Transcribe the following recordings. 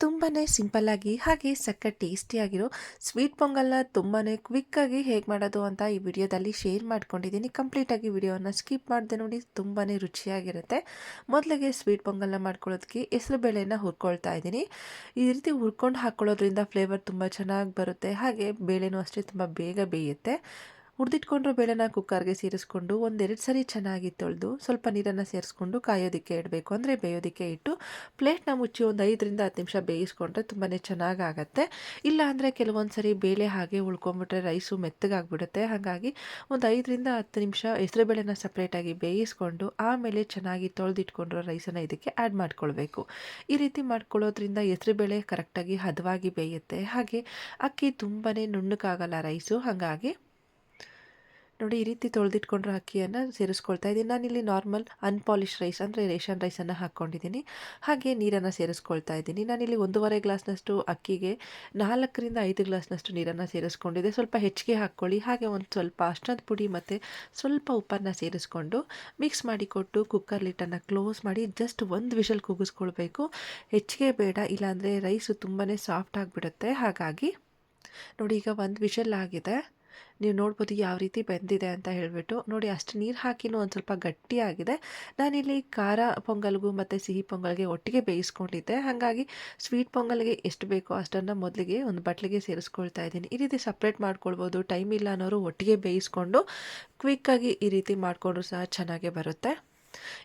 ತುಂಬಾ ಸಿಂಪಲ್ಲಾಗಿ ಹಾಗೆ ಸಕ್ಕರೆ ಟೇಸ್ಟಿಯಾಗಿರೋ ಸ್ವೀಟ್ ಪೊಂಗಲ್ನ ತುಂಬಾ ಕ್ವಿಕ್ಕಾಗಿ ಹೇಗೆ ಮಾಡೋದು ಅಂತ ಈ ವಿಡಿಯೋದಲ್ಲಿ ಶೇರ್ ಮಾಡ್ಕೊಂಡಿದ್ದೀನಿ. ಕಂಪ್ಲೀಟಾಗಿ ವಿಡಿಯೋನ ಸ್ಕಿಪ್ ಮಾಡಿದೆ ನೋಡಿ ತುಂಬಾ ರುಚಿಯಾಗಿರುತ್ತೆ. ಮೊದಲಿಗೆ ಸ್ವೀಟ್ ಪೊಂಗಲ್ನ ಮಾಡ್ಕೊಳ್ಳೋದಕ್ಕೆ ಹೆಸರು ಬೇಳೆನ ಹುರ್ಕೊಳ್ತಾ ಇದ್ದೀನಿ. ಈ ರೀತಿ ಹುರ್ಕೊಂಡು ಹಾಕ್ಕೊಳ್ಳೋದ್ರಿಂದ ಫ್ಲೇವರ್ ತುಂಬ ಚೆನ್ನಾಗಿ ಬರುತ್ತೆ. ಹಾಗೆ ಬೇಳೆನೂ ಅಷ್ಟೇ ತುಂಬ ಬೇಗ ಬೇಯುತ್ತೆ. ಹುರಿದಿಟ್ಕೊಂಡಿರೋ ಬೇಳೆನ ಕುಕ್ಕರ್ಗೆ ಸೇರಿಸ್ಕೊಂಡು ಒಂದೆರಡು ಸರಿ ಚೆನ್ನಾಗಿ ತೊಳೆದು ಸ್ವಲ್ಪ ನೀರನ್ನು ಸೇರಿಸ್ಕೊಂಡು ಕಾಯೋದಕ್ಕೆ ಇಡಬೇಕು. ಅಂದರೆ ಬೇಯೋದಕ್ಕೆ ಇಟ್ಟು ಪ್ಲೇಟ್ನ ಮುಚ್ಚಿ ಒಂದು ಐದರಿಂದ ಹತ್ತು ನಿಮಿಷ ಬೇಯಿಸ್ಕೊಂಡ್ರೆ ತುಂಬಾ ಚೆನ್ನಾಗಾಗತ್ತೆ. ಇಲ್ಲ ಅಂದರೆ ಕೆಲವೊಂದು ಸರಿ ಬೇಳೆ ಹಾಗೆ ಉಳ್ಕೊಂಬಿಟ್ರೆ ರೈಸು ಮೆತ್ತಗಾಗ್ಬಿಡುತ್ತೆ. ಹಾಗಾಗಿ ಒಂದು ಐದರಿಂದ ಹತ್ತು ನಿಮಿಷ ಹೆಸರುಬೇಳೆನ ಸಪ್ರೇಟಾಗಿ ಬೇಯಿಸ್ಕೊಂಡು ಆಮೇಲೆ ಚೆನ್ನಾಗಿ ತೊಳೆದಿಟ್ಕೊಂಡಿರೋ ರೈಸನ್ನು ಇದಕ್ಕೆ ಆ್ಯಡ್ ಮಾಡ್ಕೊಳ್ಬೇಕು. ಈ ರೀತಿ ಮಾಡ್ಕೊಳ್ಳೋದ್ರಿಂದ ಹೆಸರುಬೇಳೆ ಕರೆಕ್ಟಾಗಿ ಹದವಾಗಿ ಬೇಯುತ್ತೆ. ಹಾಗೆ ಅಕ್ಕಿ ತುಂಬಾ ನುಣ್ಣಕ್ಕಾಗಲ್ಲ ರೈಸು. ಹಾಗಾಗಿ ನೋಡಿ ಈ ರೀತಿ ತೊಳೆದಿಟ್ಕೊಂಡ್ರೆ ಅಕ್ಕಿಯನ್ನು ಸೇರಿಸ್ಕೊಳ್ತಾ ಇದ್ದೀನಿ. ನಾನಿಲ್ಲಿ ನಾರ್ಮಲ್ ಅನ್ಪಾಲಿಶ್ ರೈಸ್ ಅಂದರೆ ರೇಷನ್ ರೈಸನ್ನು ಹಾಕ್ಕೊಂಡಿದ್ದೀನಿ. ಹಾಗೆ ನೀರನ್ನು ಸೇರಿಸ್ಕೊಳ್ತಾ ಇದ್ದೀನಿ. ನಾನಿಲ್ಲಿ ಒಂದೂವರೆ ಗ್ಲಾಸ್ನಷ್ಟು ಅಕ್ಕಿಗೆ ನಾಲ್ಕರಿಂದ ಐದು ಗ್ಲಾಸ್ನಷ್ಟು ನೀರನ್ನು ಸೇರಿಸ್ಕೊಂಡಿದ್ದೆ. ಸ್ವಲ್ಪ ಹೆಚ್ಚಿಗೆ ಹಾಕ್ಕೊಳ್ಳಿ. ಹಾಗೆ ಒಂದು ಸ್ವಲ್ಪ ಅಷ್ಟೊಂದು ಪುಡಿ ಮತ್ತು ಸ್ವಲ್ಪ ಉಪ್ಪನ್ನು ಸೇರಿಸ್ಕೊಂಡು ಮಿಕ್ಸ್ ಮಾಡಿಕೊಟ್ಟು ಕುಕ್ಕರ್ ಲಿಟ್ಟನ್ನು ಕ್ಲೋಸ್ ಮಾಡಿ ಜಸ್ಟ್ ಒಂದು ವಿಷಲ್ ಕೂಗಿಸ್ಕೊಳ್ಬೇಕು ಹೆಚ್ಚಿಗೆ ಬೇಡ, ಇಲ್ಲಾಂದರೆ ರೈಸು ತುಂಬಾ ಸಾಫ್ಟ್ ಆಗಿಬಿಡುತ್ತೆ. ಹಾಗಾಗಿ ನೋಡಿ ಈಗ ಒಂದು ವಿಷಲ್ ಆಗಿದೆ. ನೀವು ನೋಡ್ಬೋದು ಯಾವ ರೀತಿ ಬೆಂದಿದೆ ಅಂತ ಹೇಳಿಬಿಟ್ಟು, ನೋಡಿ ಅಷ್ಟು ನೀರು ಹಾಕಿನೂ ಒಂದು ಸ್ವಲ್ಪ ಗಟ್ಟಿಯಾಗಿದೆ. ನಾನಿಲ್ಲಿ ಖಾರ ಪೊಂಗಲ್ಗೂ ಮತ್ತು ಸಿಹಿ ಪೊಂಗಲ್ಗೆ ಒಟ್ಟಿಗೆ ಬೇಯಿಸ್ಕೊಂಡಿದ್ದೆ. ಹಾಗಾಗಿ ಸ್ವೀಟ್ ಪೊಂಗಲ್ಗೆ ಎಷ್ಟು ಬೇಕೋ ಅಷ್ಟನ್ನು ಮೊದಲಿಗೆ ಒಂದು ಬಟ್ಲಿಗೆ ಸೇರಿಸ್ಕೊಳ್ತಾ ಇದ್ದೀನಿ. ಈ ರೀತಿ ಸಪ್ರೇಟ್ ಮಾಡ್ಕೊಳ್ಬೋದು, ಟೈಮ್ ಇಲ್ಲ ಅನ್ನೋರು ಒಟ್ಟಿಗೆ ಬೇಯಿಸ್ಕೊಂಡು ಕ್ವಿಕ್ಕಾಗಿ ಈ ರೀತಿ ಮಾಡಿಕೊಂಡ್ರು ಸಹ ಚೆನ್ನಾಗೇ ಬರುತ್ತೆ.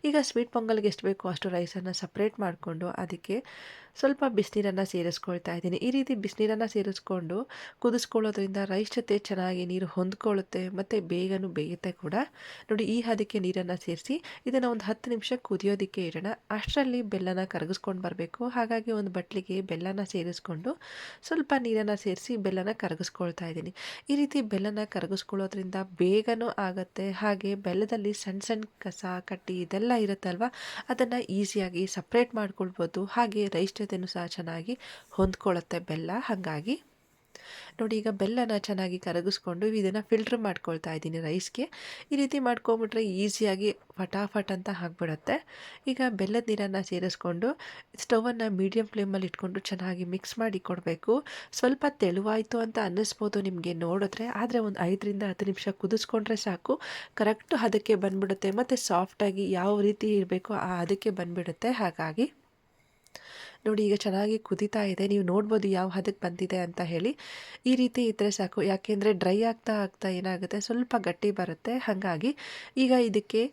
ಈಗ ಸ್ವೀಟ್ ಪೊಂಗಲ್ಗೆ ಎಷ್ಟು ಬೇಕೋ ಅಷ್ಟು ರೈಸನ್ನು ಸಪ್ರೇಟ್ ಮಾಡಿಕೊಂಡು ಅದಕ್ಕೆ ಸ್ವಲ್ಪ ಬಿಸಿನೀರನ್ನು ಸೇರಿಸ್ಕೊಳ್ತಾ ಇದ್ದೀನಿ. ಈ ರೀತಿ ಬಿಸಿನೀರನ್ನು ಸೇರಿಸ್ಕೊಂಡು ಕುದಿಸ್ಕೊಳ್ಳೋದ್ರಿಂದ ರೈಸ್ ಜೊತೆ ಚೆನ್ನಾಗಿ ನೀರು ಹೊಂದ್ಕೊಳ್ಳುತ್ತೆ ಮತ್ತು ಬೇಗನೂ ಬೇಯುತ್ತೆ ಕೂಡ. ನೋಡಿ, ಈ ಹದಕ್ಕೆ ನೀರನ್ನು ಸೇರಿಸಿ ಇದನ್ನು ಒಂದು ಹತ್ತು ನಿಮಿಷ ಕುದಿಯೋದಕ್ಕೆ ಇಡೋಣ. ಅಷ್ಟರಲ್ಲಿ ಬೆಲ್ಲನ ಕರಗಿಸ್ಕೊಂಡು ಬರಬೇಕು. ಹಾಗಾಗಿ ಒಂದು ಬಟ್ಲಿಗೆ ಬೆಲ್ಲನ ಸೇರಿಸ್ಕೊಂಡು ಸ್ವಲ್ಪ ನೀರನ್ನು ಸೇರಿಸಿ ಬೆಲ್ಲನ ಕರಗಿಸ್ಕೊಳ್ತಾ ಇದ್ದೀನಿ. ಈ ರೀತಿ ಬೆಲ್ಲನ ಕರಗಿಸ್ಕೊಳ್ಳೋದ್ರಿಂದ ಬೇಗನೂ ಆಗುತ್ತೆ. ಹಾಗೆ ಬೆಲ್ಲದಲ್ಲಿ ಸಣ್ಣ ಸಣ್ಣ ಕಸ, ಕಟ್ಟಿ ಇದೆಲ್ಲ ಇರುತ್ತಲ್ವ? ಅದನ್ನು ಈಸಿಯಾಗಿ ಸಪ್ರೇಟ್ ಮಾಡ್ಕೊಳ್ಬೋದು. ಹಾಗೆ ರೈಸ್ ಸಹ ಚೆನ್ನಾಗಿ ಹೊಂದ್ಕೊಳ್ಳುತ್ತೆ ಬೆಲ್ಲ. ಹಾಗಾಗಿ ನೋಡಿ, ಈಗ ಬೆಲ್ಲನ ಚೆನ್ನಾಗಿ ಕರಗಿಸ್ಕೊಂಡು ಇದನ್ನು ಫಿಲ್ಟ್ರ್ ಮಾಡ್ಕೊಳ್ತಾ ಇದ್ದೀನಿ ರೈಸ್ಗೆ ಈ ರೀತಿ ಮಾಡ್ಕೊಂಬಿಟ್ರೆ ಈಸಿಯಾಗಿ ಫಟಾಫಟ್ ಅಂತ ಆಗಿಬಿಡುತ್ತೆ. ಈಗ ಬೆಲ್ಲದ ನೀರನ್ನು ಸೇರಿಸ್ಕೊಂಡು ಸ್ಟೌವನ್ನು ಮೀಡಿಯಮ್ ಫ್ಲೇಮಲ್ಲಿ ಇಟ್ಕೊಂಡು ಚೆನ್ನಾಗಿ ಮಿಕ್ಸ್ ಮಾಡಿ ಕೊಡಬೇಕು. ಸ್ವಲ್ಪ ತೆಳುವಾಯಿತು ಅಂತ ಅನ್ನಿಸ್ಬೋದು ನಿಮಗೆ ನೋಡಿದ್ರೆ. ಆದರೆ ಒಂದು ಐದರಿಂದ ಹತ್ತು ನಿಮಿಷ ಕುದಿಸ್ಕೊಂಡ್ರೆ ಸಾಕು. ಕರೆಕ್ಟು ಅದಕ್ಕೆ ಬಂದ್ಬಿಡುತ್ತೆ. ಮತ್ತು ಸಾಫ್ಟಾಗಿ ಯಾವ ರೀತಿ ಇರಬೇಕು ಅದಕ್ಕೆ ಬಂದ್ಬಿಡುತ್ತೆ. ಹಾಗಾಗಿ ನೋಡಿ, ಈಗ ಚೆನ್ನಾಗಿ ಕುದೀತಾ ಇದೆ. ನೀವು ನೋಡ್ಬೋದು ಯಾವ ಹದಕ್ಕೆ ಬಂದಿದೆ ಅಂತ ಹೇಳಿ. ಈ ರೀತಿ ಇದ್ದರೆ ಸಾಕು. ಯಾಕೆಂದರೆ ಡ್ರೈ ಆಗ್ತಾ ಆಗ್ತಾ ಏನಾಗುತ್ತೆ? ಸ್ವಲ್ಪ ಗಟ್ಟಿ ಬರುತ್ತೆ. ಹಾಗಾಗಿ ಈಗ ಇದಕ್ಕೆ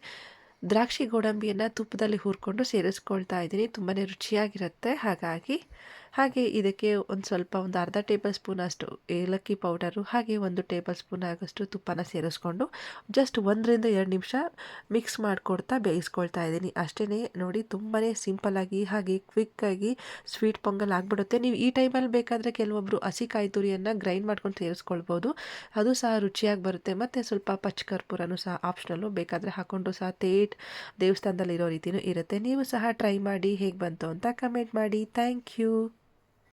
ದ್ರಾಕ್ಷಿ ಗೋಡಂಬಿಯನ್ನು ತುಪ್ಪದಲ್ಲಿ ಹುರ್ಕೊಂಡು ಸೇರಿಸ್ಕೊಳ್ತಾ ಇದ್ದೀನಿ. ತುಂಬಾ ರುಚಿಯಾಗಿರುತ್ತೆ. ಹಾಗಾಗಿ ಹಾಗೆ ಇದಕ್ಕೆ ಒಂದು ಸ್ವಲ್ಪ ಒಂದು ಅರ್ಧ ಟೇಬಲ್ ಸ್ಪೂನ್ ಅಷ್ಟು ಏಲಕ್ಕಿ ಪೌಡರು, ಹಾಗೆ ಒಂದು ಟೇಬಲ್ ಸ್ಪೂನ್ ಆಗೋಷ್ಟು ತುಪ್ಪನ ಸೇರಿಸ್ಕೊಂಡು ಜಸ್ಟ್ ಒಂದರಿಂದ ಎರಡು ನಿಮಿಷ ಮಿಕ್ಸ್ ಮಾಡಿಕೊಡ್ತಾ ಬೇಯಿಸ್ಕೊಳ್ತಾ ಇದ್ದೀನಿ. ಅಷ್ಟೇ ನೋಡಿ ತುಂಬಾ ಸಿಂಪಲ್ಲಾಗಿ ಹಾಗೆ ಕ್ವಿಕ್ಕಾಗಿ ಸ್ವೀಟ್ ಪೊಂಗಲ್ ಆಗಿಬಿಡುತ್ತೆ. ನೀವು ಈ ಟೈಮಲ್ಲಿ ಬೇಕಾದರೆ ಕೆಲವೊಬ್ಬರು ಹಸಿ ಕಾಯಿ ತುರಿಯನ್ನು ಗ್ರೈಂಡ್ ಮಾಡ್ಕೊಂಡು ಸೇರಿಸ್ಕೊಳ್ಬೋದು. ಅದು ಸಹ ರುಚಿಯಾಗಿ ಬರುತ್ತೆ. ಮತ್ತು ಸ್ವಲ್ಪ ಪಚ್ಚಕರ್ಪೂರನೂ ಸಹ ಆಪ್ಷನಲ್ಲು ಬೇಕಾದರೆ ಹಾಕ್ಕೊಂಡು ಸಹ ತೇಟ್ ದೇವಸ್ಥಾನದಲ್ಲಿ ಇರೋ ರೀತಿಯೂ ಇರುತ್ತೆ. ನೀವು ಸಹ ಟ್ರೈ ಮಾಡಿ ಹೇಗೆ ಬಂತು ಅಂತ ಕಮೆಂಟ್ ಮಾಡಿ. Thank you